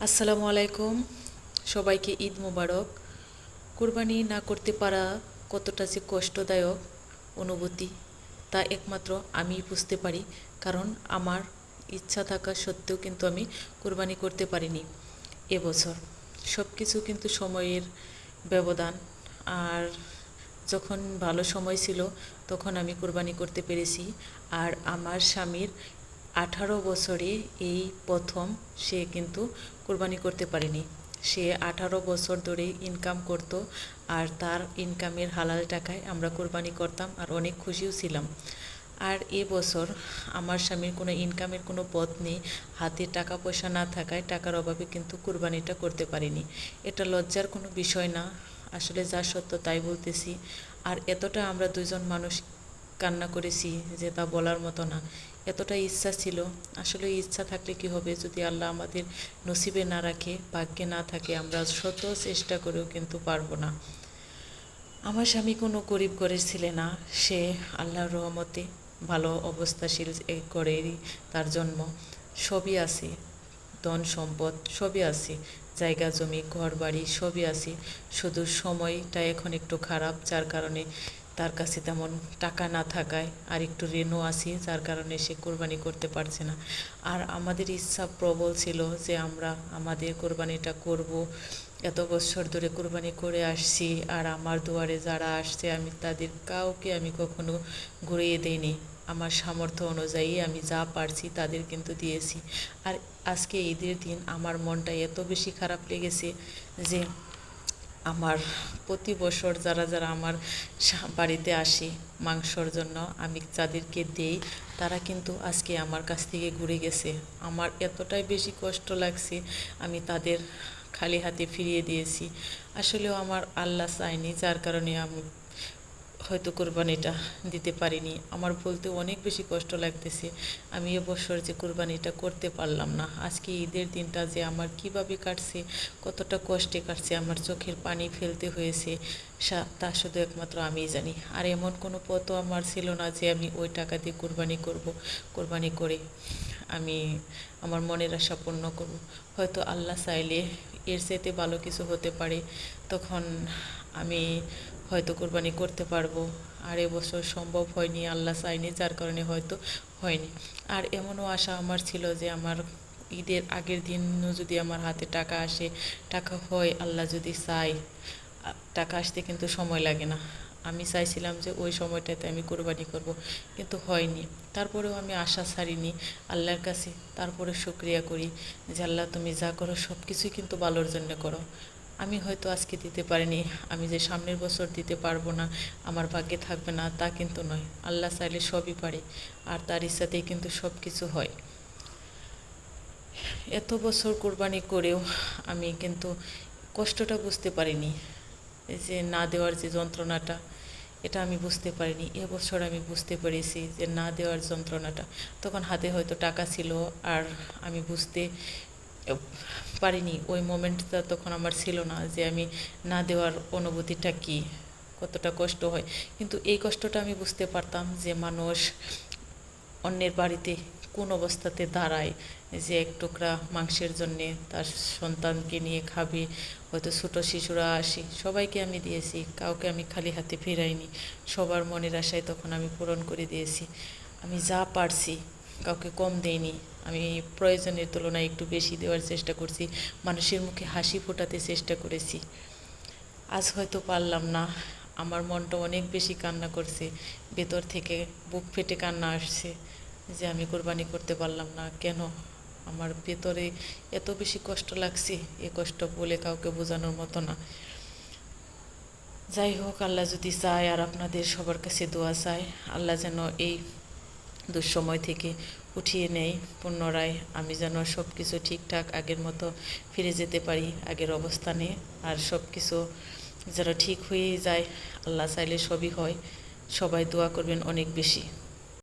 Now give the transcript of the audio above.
আসসালামু আলাইকুম। সবাইকে ঈদ মোবারক। কুরবানি না করতে পারা কতটা যে কষ্টদায়ক অনুভূতি, তা একমাত্র আমি বুঝতে পারি। কারণ আমার ইচ্ছা থাকা সত্ত্বেও কিন্তু আমি কুরবানি করতে পারিনি এবছর। সব কিছু কিন্তু সময়ের ব্যবধান। আর যখন ভালো সময় ছিল, তখন আমি কোরবানি করতে পেরেছি। আর আমার স্বামীর আঠারো বছরে এই প্রথম সে কিন্তু কোরবানি করতে পারেনি। সে আঠারো বছর ধরে ইনকাম করত আর তার ইনকামের হালাল টাকায় আমরা কোরবানি করতাম আর অনেক খুশিও ছিলাম। আর এ বছর আমার স্বামীর কোনো ইনকামের কোনো পথ নেই, হাতে টাকা পয়সা না থাকায় টাকার অভাবে কিন্তু কোরবানিটা করতে পারিনি। এটা লজ্জার কোনো বিষয় না, আসলে যা সত্য তাই বলতেছি। আর এতটা আমরা দুজন মানুষ কান্না করেছি যে তা বলার মতো না। এতটা ইচ্ছা ছিল। আসলে ইচ্ছা থাকলে কি হবে? যদি আল্লাহ আমাদের নসিবে না রাখে, ভাগ্যে না থাকে, আমরা শত চেষ্টা করেও কিন্তু পারব না। আমার স্বামী কোনো গরিব ঘরের না। সে আল্লাহর রহমতে ভালো অবস্থাশীল এ করেই তার জন্ম। সবই আছে। ধন সম্পদ সবই আছে। জায়গা, জমি ঘর বাড়ি সবই আছে। শুধু সময়টা এখন একটু খারাপ, যার কারণে তার কাছে তেমন টাকা না থাকায় আর একটু ঋণও আছে, যার কারণে সে কোরবানি করতে পারছে না। আর আমাদের ইচ্ছা প্রবল ছিল যে আমরা আমাদের কোরবানিটা করব। এত বছর ধরে কোরবানি করে আসছি আর আমার দুয়ারে যারা আসছে, আমি তাদের কাউকে আমি কখনো ঘুরিয়ে দিইনি। আমার সামর্থ্য অনুযায়ী আমি যা পারছি তাদের কিন্তু দিয়েছি। আর আজকে ঈদের দিন আমার মনটা এত বেশি খারাপ লেগেছে যে আমার প্রতি বছর যারা যারা আমার বাড়িতে আসে মাংসর জন্য, আমি যাদেরকে দেই, তারা কিন্তু আজকে আমার কাছ থেকে ঘুরে গেছে। আমার এতটাই বেশি কষ্ট লাগছে, আমি তাদের খালি হাতে ফিরিয়ে দিয়েছি। আসলেও আমার আল্লাহ চাইনি যার কারণে আমি হয়তো কোরবানিটা দিতে পারিনি। আমার বলতে অনেক বেশি কষ্ট লাগতেছে। আমি এবছর যে কোরবানিটা করতে পারলাম না। আজকে ঈদের দিনটা যে আমার কীভাবে কাটছে, কতটা কষ্টে কাটছে, আমার চোখের পানি ফেলতে হয়েছে তা শুধু একমাত্র আমিই জানি। আর এমন কোনো পথও আমার ছিল না যে আমি ওই টাকা দিয়ে কোরবানি করব, কোরবানি করে আমি আমার মনের আশা পূর্ণ করব। হয়তো আল্লাহ চাইলে এর চাইতে ভালো কিছু হতে পারে। তখন আমি হয়তো কোরবানি করতে পারব। আর এবছর সম্ভব হয়নি, আল্লাহ চাইনি যার কারণে হয়তো হয়নি। আর এমনও আশা আমার ছিল যে আমার ঈদের আগের দিনও যদি আমার হাতে টাকা আসে, টাকা হয়, আল্লাহ যদি চাই টাকা আসতে কিন্তু সময় লাগে না। আমি চাইছিলাম যে ওই সময়টাতে আমি কোরবানি করব, কিন্তু হয়নি। তারপরেও আমি আশা ছাড়িনি আল্লাহর কাছে। তারপরে শুক্রিয়া করি যে আল্লাহ তুমি যা করো সব কিছুই কিন্তু ভালোর জন্য করো। আমি হয়তো আজকে দিতে পারিনি, আমি যে সামনের বছর দিতে পারব না, আমার ভাগ্যে থাকবে না, তা কিন্তু নয়। আল্লাহ চাইলে সবই পারে, আর তার ইচ্ছাতেই কিন্তু সব কিছু হয়। এত বছর কোরবানি করেও আমি কিন্তু কষ্টটা বুঝতে পারিনি যে না দেওয়ার যে যন্ত্রণাটা, এটা আমি বুঝতে পারিনি। এবছর আমি বুঝতে পেরেছি যে না দেওয়ার যন্ত্রণাটা, তখন হাতে হয়তো টাকা ছিল, আর আমি বুঝতে পারিনি ওই মোমেন্টটা তখন আমার ছিল না যে আমি না দেওয়ার অনুভূতিটা কী, কতটা কষ্ট হয়। কিন্তু এই কষ্টটা আমি বুঝতে পারতাম যে মানুষ অন্যের বাড়িতে কোন অবস্থাতে দাঁড়ায়, যে এক টুকরা মাংসের জন্যে তার সন্তানকে নিয়ে খাবে, হয়তো ছোটো শিশুরা আসি, সবাইকে আমি দিয়েছি, কাউকে আমি খালি হাতে ফেরাইনি। সবার মনের আশায় তখন আমি পূরণ করে দিয়েছি। আমি যা পারছি, কাউকে কম দেইনি। আমি প্রয়োজনের তুলনায় একটু বেশি দেওয়ার চেষ্টা করছি। মানুষের মুখে হাসি ফোটাতে চেষ্টা করেছি। আজ হয়তো পারলাম না। আমার মনটা অনেক বেশি কান্না করছে। ভেতর থেকে বুক ফেটে কান্না আসছে যে আমি কোরবানি করতে পারলাম না। কেন? আমার ভেতরে এত বেশি কষ্ট লাগছে। এ কষ্ট বলে কাউকে বোঝানোর মতো না। যাই হোক, আল্লাহ যদি চায় আর আপনাদের সবার কাছে দোয়া চায়, আল্লাহ যেন এই দুঃসময় থেকে উঠিয়ে নেই। পুনরায় আমি যেন সব কিছু ঠিকঠাক আগের মতো ফিরে যেতে পারি আগের অবস্থানে। আর সব কিছু যেন ঠিক হয়ে যায়, আল্লাহ চাইলে সবই হয়। সবাই দোয়া করবেন অনেক বেশি।